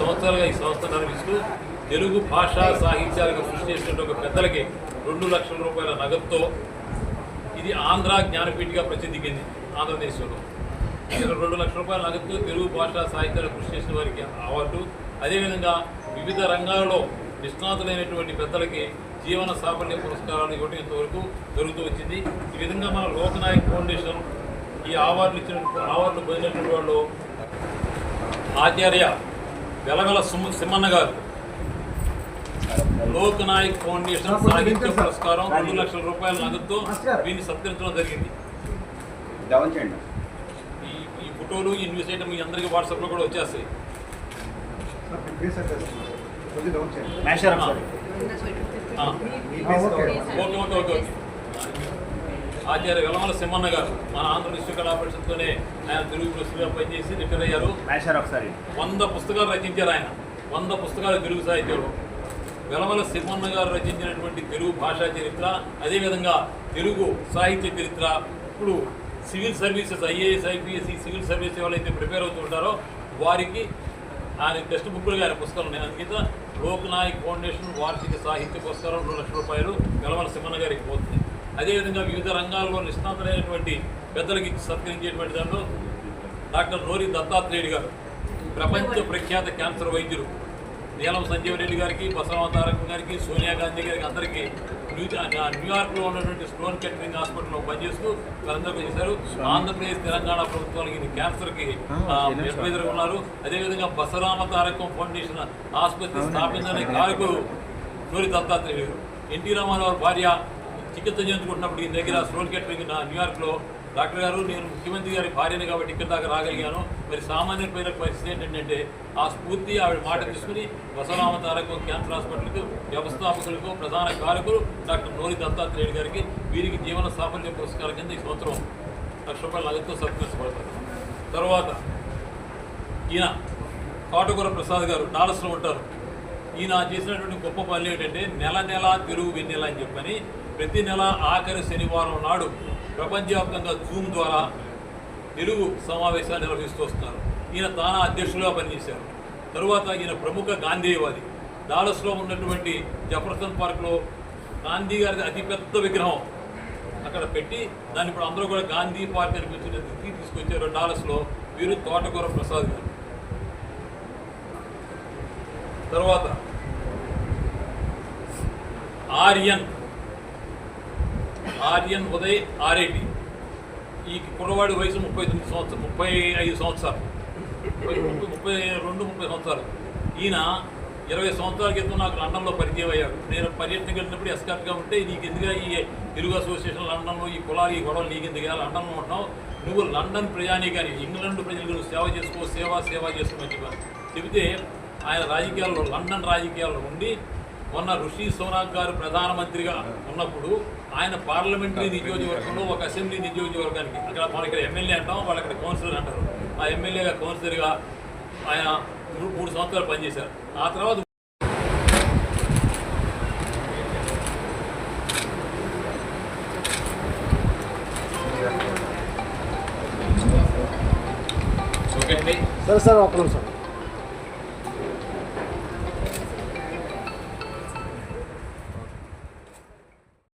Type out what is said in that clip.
సంవత్సరాలుగా ఈ సంస్థ నిర్వహిస్తూ తెలుగు భాషా సాహిత్యాలకు కృషి చేసినటువంటి ఒక పెద్దలకి రెండు లక్షల రూపాయల నగదుతో ఇది ఆంధ్ర జ్ఞానపీఠిగా ప్రసిద్ధికింది ఆంధ్రదేశంలో. ఇక్కడ రెండు లక్షల రూపాయల నగదు తెలుగు భాషా సాహిత్యాలకు కృషి చేసిన వారికి అవార్డు. అదేవిధంగా వివిధ రంగాలలో నిష్ణాతులైనటువంటి పెద్దలకి జీవన సాఫల్య పురస్కారాలు ఇవ్వడం ఇంతవరకు జరుగుతూ వచ్చింది. ఈ విధంగా మన లోకనాయక్ ఫౌండేషన్ ఈ అవార్డులు ఇచ్చిన అవార్డులు పొందినటువంటి వాళ్ళు ఆచార్య వెలగల సుమ సింహన్న గారు. లోక్ నాయక్ ఫౌండేషన్ సాహిత్య పురస్కారం రెండు లక్షల రూపాయల నగదుతో వీరిని సత్కరించడం జరిగింది. ఈ ఈ ఫోటోలు ఈ న్యూస్ ఐటమ్ మీ అందరికీ వాట్సాప్లో కూడా వచ్చేస్తాయి. మేషర్ ఆ, okay okay okay okay. Acharya Velamala Simhanna గారు మన ఆంధ్ర విశ్వకళా పరిషత్తోనే ఆయన తెలుగు ప్రశ్నగా పనిచేసి రిటైర్ అయ్యారు. ఒకసారి. వంద పుస్తకాలు రచించారు ఆయన. వంద పుస్తకాలు తెలుగు సాహిత్యంలో. వెలమల సింహన్న గారు రచించినటువంటి తెలుగు భాషా చరిత్ర అదేవిధంగా తెలుగు సాహిత్య చరిత్ర ఇప్పుడు civil services IAS IPS civil service ఎవరైతే ప్రిపేర్ అవుతూ ఉంటారో వారికి ఆయన టెక్స్ట్ బుక్లుగా ఆయన పుస్తకాలు ఉన్నాయి. అందుకే లోక్నాయక్ ఫౌండేషన్ వార్షిక సాహిత్య పురస్కారం రెండు లక్షల రూపాయలు వెలమల సింహన్న గారికి పోతుంది. అదేవిధంగా వివిధ రంగాల్లో నిష్ణాతులైనటువంటి పెద్దలకి సత్కరించేటువంటి దాంట్లో డాక్టర్ నోరి దత్తాత్రేయుడు గారు ప్రపంచ ప్రఖ్యాత క్యాన్సర్ వైద్యులు. నీలం సంజీవ్ రెడ్డి గారికి బసవ తారక గారికి సోనియా గాంధీ గారికి అందరికీ న్యూయార్క్లో ఉన్నటువంటి స్టోన్ కెటరింగ్ హాస్పిటల్లో పనిచేస్తూ వీరందరూ చేశారు. ఆంధ్రప్రదేశ్ తెలంగాణ ప్రభుత్వానికి ఇది క్యాన్సర్కి అడ్వైజర్ ఉన్నారు. అదేవిధంగా బసరామ తారకం ఫౌండేషన్ ఆసుపత్రి స్థాపించడానికి కారకులు నూరి దత్తాత్రేయుడు ఎన్టీ రామారావు భార్య చికిత్స చేయించుకుంటున్నప్పుడు ఈ దగ్గర స్టోన్ కెటరింగ్ నా న్యూయార్క్లో. డాక్టర్ గారు నేను ముఖ్యమంత్రి గారి భార్యని కాబట్టి ఇక్కడ దాకా రాగలిగాను. మరి సామాన్య ప్రజల పరిస్థితి ఏంటంటే ఆ స్ఫూర్తి ఆవిడ మాట తీసుకుని వసరామ తారకు క్యాన్సర్ హాస్పిటల్కు వ్యవస్థాపకులకు ప్రధాన కారకులు డాక్టర్ నోరి దత్తాత్రేయుడు గారికి వీరికి జీవన సాఫల్య పురస్కారం కింద ఈ సంవత్సరం లక్ష రూపాయల నగదుతో సత్కరించబడతారు. తర్వాత ఈయన కాటకూర ప్రసాద్ గారు డాలస్లో ఉంటారు. ఈయన చేసినటువంటి గొప్ప పనులు ఏంటంటే నెల నెల తెలుగు వెన్నెల అని చెప్పని ప్రతి నెల ఆఖరి శనివారం నాడు ప్రపంచవ్యాప్తంగా జూమ్ ద్వారా తెలుగు సమావేశాలు నిర్వహిస్తూ వస్తున్నారు. ఈయన తానా అధ్యక్షులుగా పనిచేశారు. తరువాత ఈయన ప్రముఖ గాంధీవాది డాలస్లో ఉన్నటువంటి జఫర్సన్ పార్క్లో గాంధీ గారి అతిపెద్ద విగ్రహం అక్కడ పెట్టి దాన్ని ఇప్పుడు అందరూ కూడా గాంధీ పార్క్ అనిపించిన స్థితికి తీసుకొచ్చారు డాలస్లో వీరు తోటకూర ప్రసాద్ గారు. తర్వాత ఆర్యన్ ఆర్యన్ ఉదయ్ ఆర్ఏటి ఈ కుర్రవాడి వయసు ముప్పై తొమ్మిది సంవత్సరం ముప్పై ఐదు సంవత్సరాలు. ముప్పై ముప్పై ముప్పై రెండు ముప్పై సంవత్సరాలు. ఈయన ఇరవై సంవత్సరాల క్రితం నాకు లండన్లో పరిచయం అయ్యాడు. నేను పర్యటనకు వెళ్ళినప్పుడు ఎస్కార్ట్గా ఉంటే నీకు ఎందుగా ఈ తెలుగు అసోసియేషన్ లండన్లో ఈ కులాలు ఈ గొడవలు నీకు ఎందుకు లండన్లో ఉంటావు నువ్వు లండన్ ప్రజాని కానీ ఇంగ్లాండ్ ప్రజలకు నువ్వు సేవ చేసుకో సేవ సేవ చేసుకోమని చెప్పాను. చెబితే ఆయన రాజకీయాల్లో లండన్ రాజకీయాల్లో ఉండి మొన్న ఋషి సోనాక్ గారు ప్రధానమంత్రిగా ఉన్నప్పుడు ఆయన పార్లమెంటరీ నియోజకవర్గంలో ఒక అసెంబ్లీ నియోజకవర్గానికి అక్కడ మన ఇక్కడ ఎమ్మెల్యే అంటాం వాళ్ళు అక్కడ కౌన్సిలర్ అంటారు. ఆ ఎమ్మెల్యేగా కౌన్సిలర్గా ఆయన మూడు సంవత్సరాలు పనిచేశారు. ఆ తర్వాత సరే సార్ ఒక్క నిమిషం.